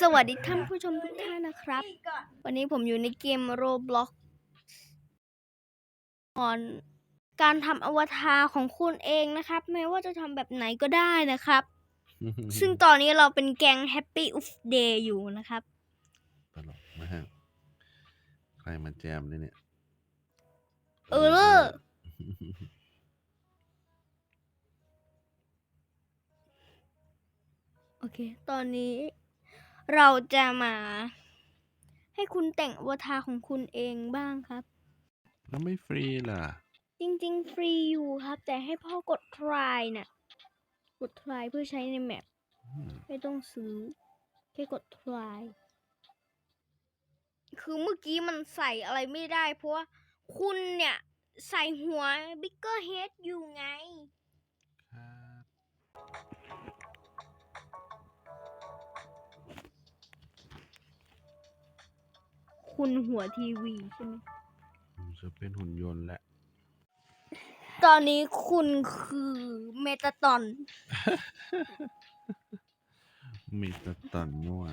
สวัสดีท่านผู้ชมทุกท่านนะครับ วันนี้ผมอยู่ในเกม Roblox ก่อนการทำอวตารของคุณเองนะครับ ไม่ว่าจะทำแบบไหนก็ได้นะครับ ซึ่งตอนนี้เราเป็นแก๊ง Happy Uf Day อยู่นะครับตลกมากใครมาแจมเนี่ยเนี่ยเออ โอเค ตอนนี้เราจะมา ให้คุณแต่งอวตารของคุณเองบ้างครับ แล้วไม่ฟรีล่ะ จริงๆ ฟรีอยู่ครับ แต่ให้พ่อกด try น่ะ กด try เพื่อใช้ในแมปอืมไม่ต้องซื้อ แค่กด try คือเมื่อกี้มันใส่อะไรไม่ได้ เพราะว่าคุณเนี่ย ใส่หัว bigger head อยู่ไง คุณหัวทีวีใช่ไหมผมจะเป็นหุ่นยนต์แหละ ตอนนี้คุณคือเมตาตอน มีแตะตอนมั่ว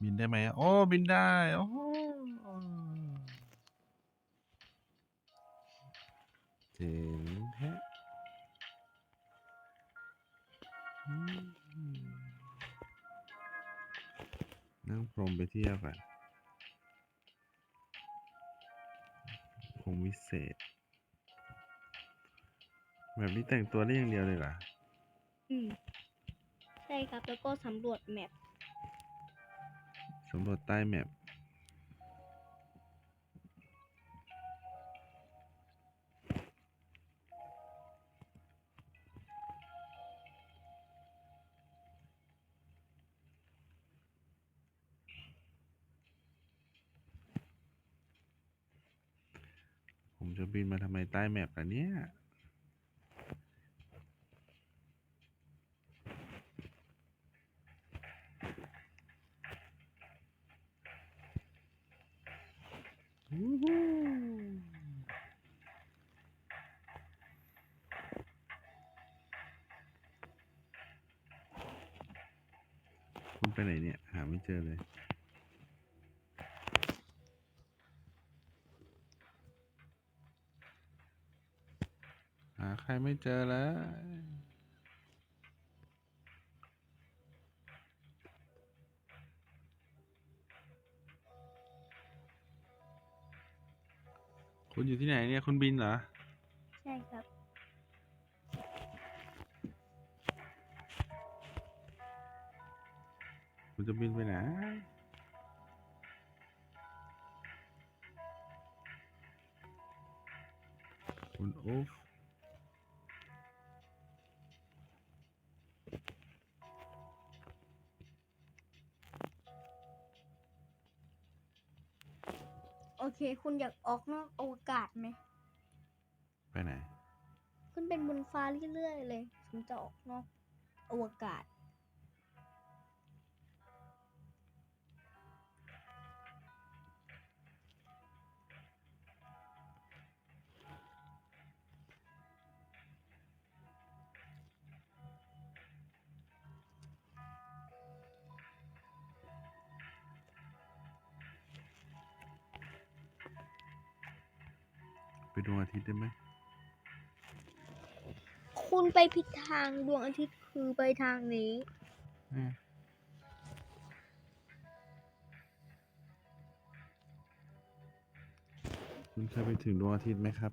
บินได้ไหมโอ้ บินได้ โอ้โห นั่งพรมไปเที่ยวกันคงวิเศษ แบบนี้แต่งตัวได้อย่างเดียวเลยเหรอ อืม ใช่ครับ แล้วก็สำรวจแมป สำรวจใต้แมป จะบินมาทำไมใต้แมปล่ะเนี่ย วู้ฮู้คุณไปไหนเนี่ย หาไม่เจอเลย หาใครไม่เจอเลยคุณอยู่ที่ไหนเนี่ย คุณบินเหรอ ใช่ครับ คุณจะบินไปไหนคุณโอ๊ฟ เค คุณอยากออกนอกอวกาศไหม ไปไหนขึ้นเป็นบนฟ้าเรื่อยๆเลยผมจะออกนอกอวกาศ ไปดวงอาทิตย์ได้ไหม คุณไปผิดทางดวงอาทิตย์คือไปทางนี้ อืมคุณเคยไปถึงดวงอาทิตย์ไหมครับ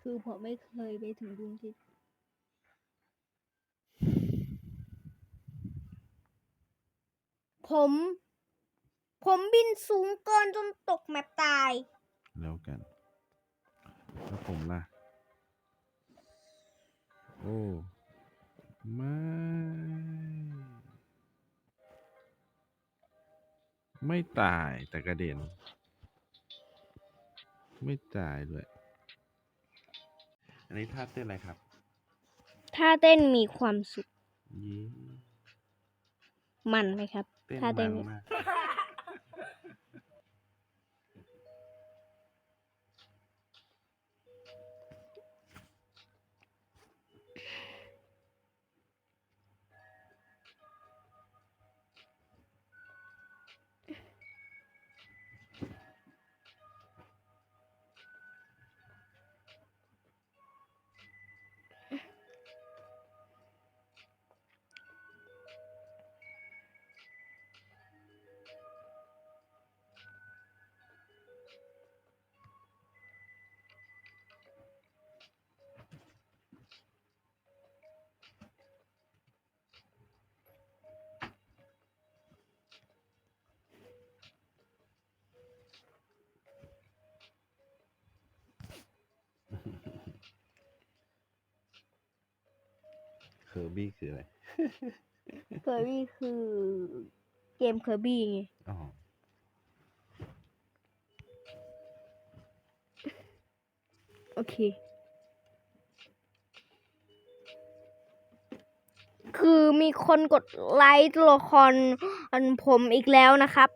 คือผมไม่เคยไปถึงดวงอาทิตย์ผม ผมบินสูงเกินจนตกแมปตาย แล้วกัน แล้วผมล่ะ โอ้ ไม่ ไม่ตายแต่กระเด็น ไม่ตายด้วย อันนี้ท่าเต้นอะไรครับ ถ้าเต้นมีความสุขยี่มันไหมครับ เต้นท่าเต้มันน มาก อร์บี้คืออะไร เคอร์บี้คือเกมเคอร์บี้ไงอ๋อ โอเค คือมีคนกดไลค์ตัวละครอันผมอีกแล้วนะครับ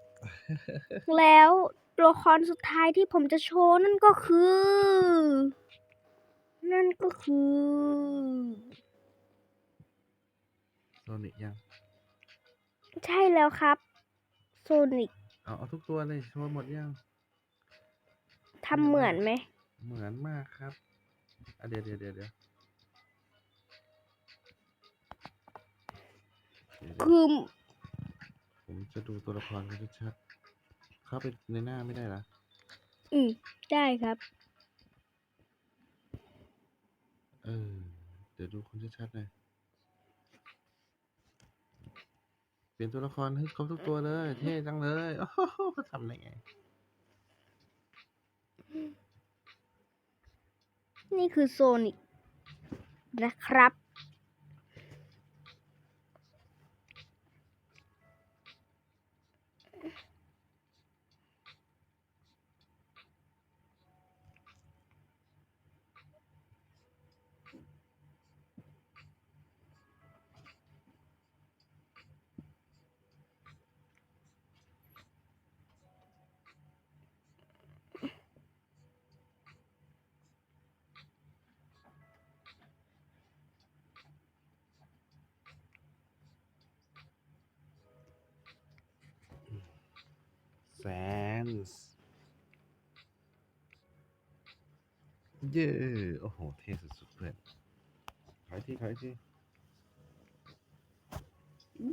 แล้วตัวละครสุดท้ายที่ผมจะโชว์นั่นก็คือ นั่นก็คือโซ นิกยัง ใช่แล้วครับ โซนิกเอาเอาทุกตัวเลยโชว์หมดยังทำเหมือนไหม เหมือนมากครับอะเดี๋ยวเดี๋ยวเดี๋ยวเดี๋ยวเดี๋ยวเดี๋ยวคือผมจะดูตัวละครกันชัดๆเข้าไปในหน้าไม่ได้เหรอ อืม ได้ครับ เออ เดี๋ยวดูคนชัดๆหน่อยเป ลี่ยนตัวละครให้ครบทุกตัวเลย เท่จังเลยโอ้โหทำได้ไง นี่คือโซนิกนะครับ แซนส์เย้โอ้โห เท่สุดๆเพื่อนขอยที่ขอยที่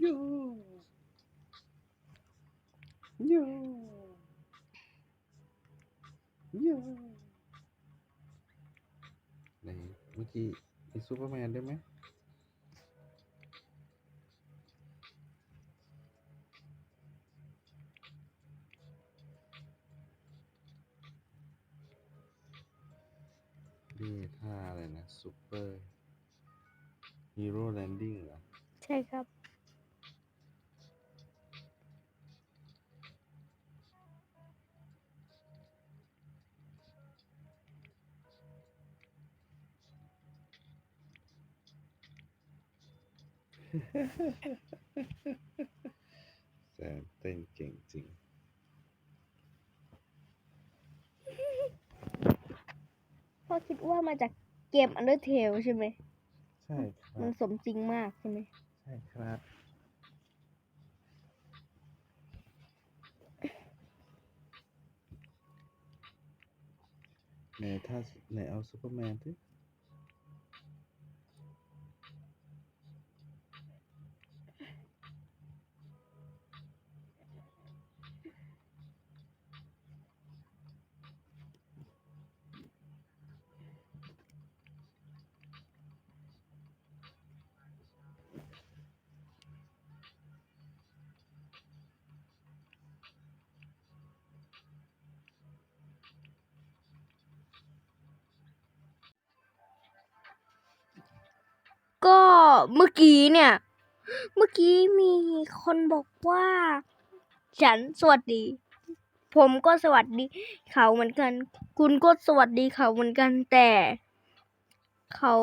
ยูยูยูไหนเมื่อกี้มีซูเปอร์แมนด้วยไหม นี่ท่าอะไรนะซูเปอร์ฮีโร่แลนดิ้งเหรอ ใช่ครับแซมเต้นเก่งจริง พ่อ คิดว่ามาจากเกม Undertale ใช่ไหม ใช่ครัมันบ สมจริงมากใช่ไหม ใช่ครับ ไหนถ้าไหนเอาซูเปอร์แมนที่ เมื่อกี้เนี่ย เมื่อกี้มีคนบอกว่า ฉันสวัสดี ผมก็สวัสดี เขาเหมือนกัน คุณก็สวัสดีเขาเหมือนกันแต่ เขา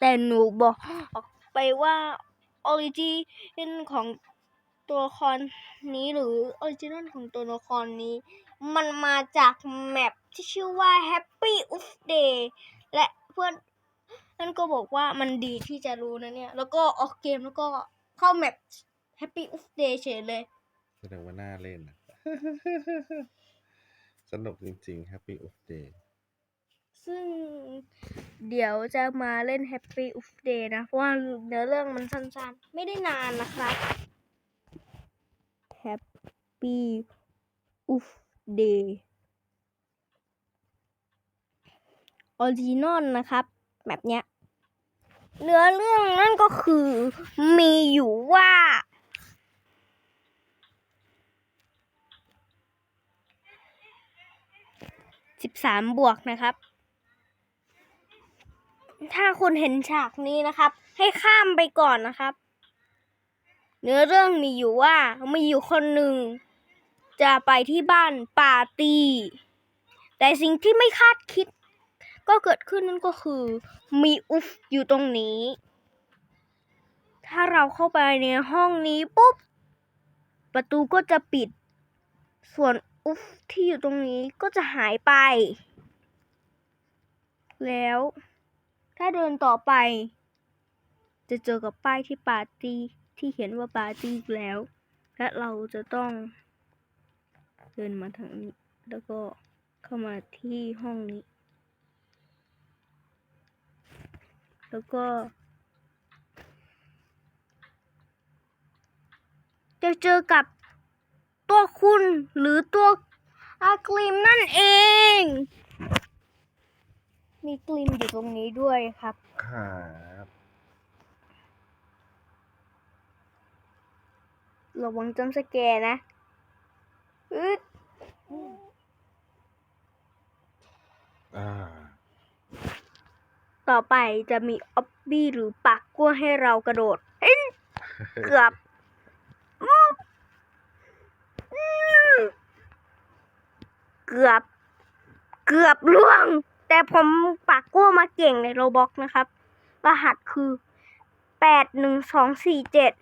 แต่หนูบอกออกไปว่าออริจินของตัวละครนี้หรือออริจินอลของตัวละครนี้ มันมาจากแมปที่ชื่อว่า Happy of Day และเพื่อน นั่นก็บอกว่ามันดีที่จะรู้นะเนี่ย แล้วก็ออกเกมแล้วก็เข้าแมป Happy of Day เฉยเลย แสดงว่าน่าเล่นนะ สนุกจริงๆ Happy of Day ซึ่งเดี๋ยวจะมาเล่น Happy of Day นะ เพราะว่าเนื้อเรื่องมันสั้นๆ ไม่ได้นานนะครับ Happy of Day ออริจินอลนะครับ แบบเนี้ยเนื้อเรื่องนั่นก็คือมีอยู่ว่าสิบสามบวกนะครับ ถ้าคุณเห็นฉากนี้นะครับ ให้ข้ามไปก่อนนะครับ เนื้อเรื่องมีอยู่ว่ามีอยู่คนหนึ่ง จะไปที่บ้านปาร์ตี้ แต่สิ่งที่ไม่คาดคิด ก็เกิดขึ้นนั่นก็คือมีอุฟอยู่ตรงนี้ ถ้าเราเข้าไปในห้องนี้ปุ๊บ ประตูก็จะปิด ส่วนอุฟที่อยู่ตรงนี้ก็จะหายไป แล้ว ถ้าเดินต่อไป จะเจอกับป้ายที่ปาร์ตี้ที่เขียนว่าปาร์ตี้แล้ว และเราจะต้องเดินมาทางนี้ แล้วก็เข้ามาที่ห้องนี้ แล้วก็จะเจอกับตัวคุณหรือตัวอากลิมนั่นเอง มีกลิมอยู่ตรงนี้ด้วยครับ ครับระวังจำสแกร์นะอึดอ่า ต่อไปจะมีออบบี้หรือปักกล้วยให้เรากระโดดเกือบอื้ออื้อเกือบ เกือบล่วง แต่ผมปักกล้วยมาเก่งในโรบ็อกนะครับ รหัสคือแปดหนึ่งสองสี่เจ็ด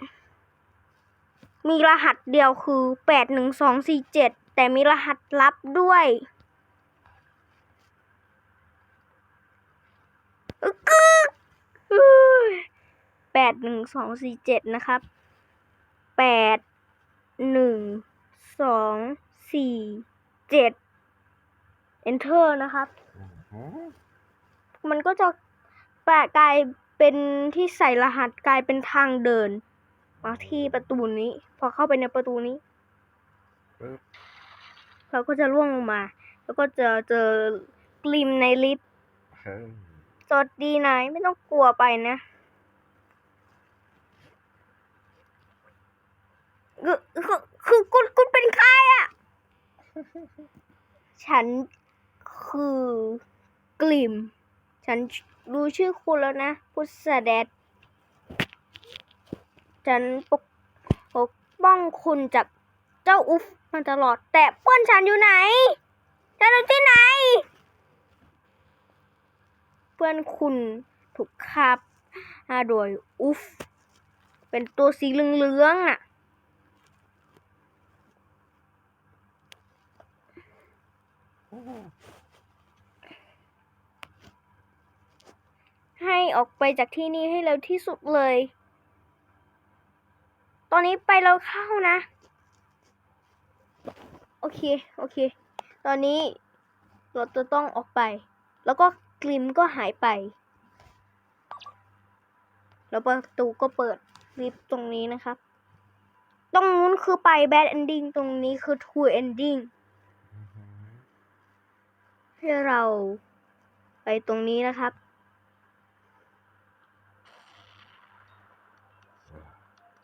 มีรหัสเดียวคือแปดหนึ่งสองสี่เจ็ดแต่มีรหัสลับด้วยอึกกึก แปดหนึ่งสองสี่เจ็ดนะครับแปดหนึ่งสองสี่เจ็ด enter นะครับ มันก็จะแปะกลายเป็นที่ใส่รหัสกลายเป็นทางเดิน มาที่ประตูนี้ พอเข้าไปในประตูนี้ เราก็จะล่วงลงมา แล้วก็จะเจอกลิมในลิฟต์ สวัสดีนายไม่ต้องกลัวไปนะคือคือคือคุณคุณเป็นใครอะ ฉันคือกลิมฉันรู้ชื่อคุณแล้วนะ พุทธแดดฉันปกปกป้องคุณจากเจ้าอุฟมาตลอด แต่เพื่อนฉันอยู่ไหน ฉันอยู่ที่ไหน เพื่อนคุณถูกคาบมาโดยอุฟเป็นตัวสีเหลืองๆน่ะให้ออกไปจากที่นี่ให้เร็วที่สุดเลย ตอนนี้ไปเราเข้านะ โอเค โอเค ตอนนี้เราจะต้องออกไป แล้วก็ กลิมก็หายไป แล้วประตูก็เปิดลิฟต์ตรงนี้นะครับ ตรงนู้นคือไป bad ending ตรงนี้คือ true ending อือหือให้เราไปตรงนี้นะครับ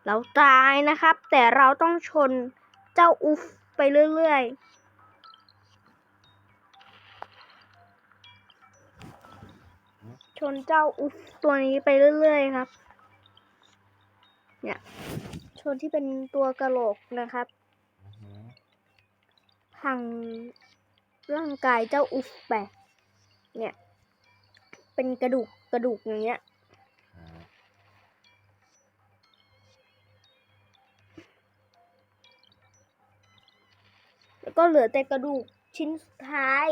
เราตายนะครับ แต่เราต้องชนเจ้าอุฟไปเรื่อยๆ นเจ้าอุฟตัวนี้ไปเรื่อยๆครับ เนี่ย ชนที่เป็นตัวกระโหลกนะครับหือพังร่างกายเจ้าอุฟไปเนี่ย เป็นกระดูกกระดูกอย่างเงี้ยแล้วก็เหลือแต่กระดูกชิ้นสุดท้าย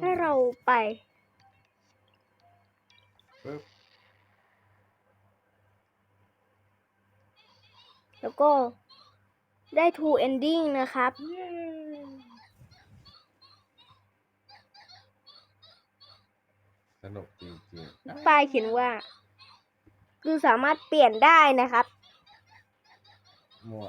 ให้เราไปึ๊บแล้วก็ได้ทูเอนดิ้งนะครับ สนุกจริงป้ายเขียนว่า คือสามารถเปลี่ยนได้นะครับมัว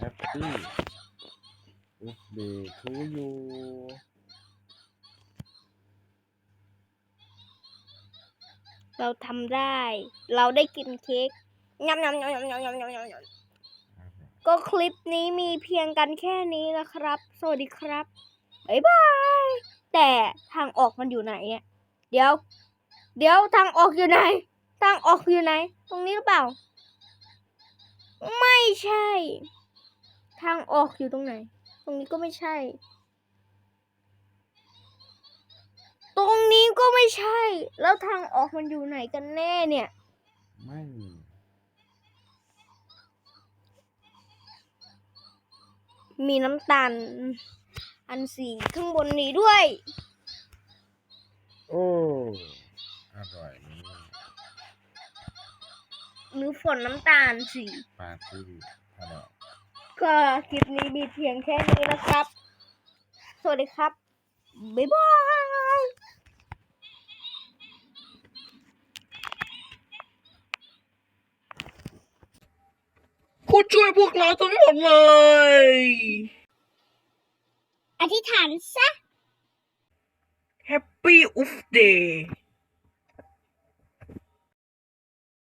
Happy birthday to you เราทำได้ เราได้กินเค้กยำยำยำยำยำยำยำยำยำก็คลิปนี้มีเพียงกันแค่นี้นะครับ สวัสดีครับ บ๊ายบาย แต่ทางออกมันอยู่ไหนเนี่ย เดี๋ยว เดี๋ยวทางออกอยู่ไหน ทางออกอยู่ไหน ตรงนี้หรือเปล่า ไม่ใช่ ทางออกอยู่ตรงไหน ตรงนี้ก็ไม่ใช่ ตรงนี้ก็ไม่ใช่ แล้วทางออกมันอยู่ไหนกันแน่เนี่ย ไม่มีมีน้ำตาล อันสีข้างบนนี้ด้วย โอ้ อร่อยนี่หรือฝนน้ำตาลสีปาร์ตี้อร่อย ก็คลิปนี้มีเพียงแค่นี้นะครับ สวัสดีครับ บ๊ายบายคุณช่วยพวกเราทั้งหมดเลย อธิษฐานซะ Happy Oof Day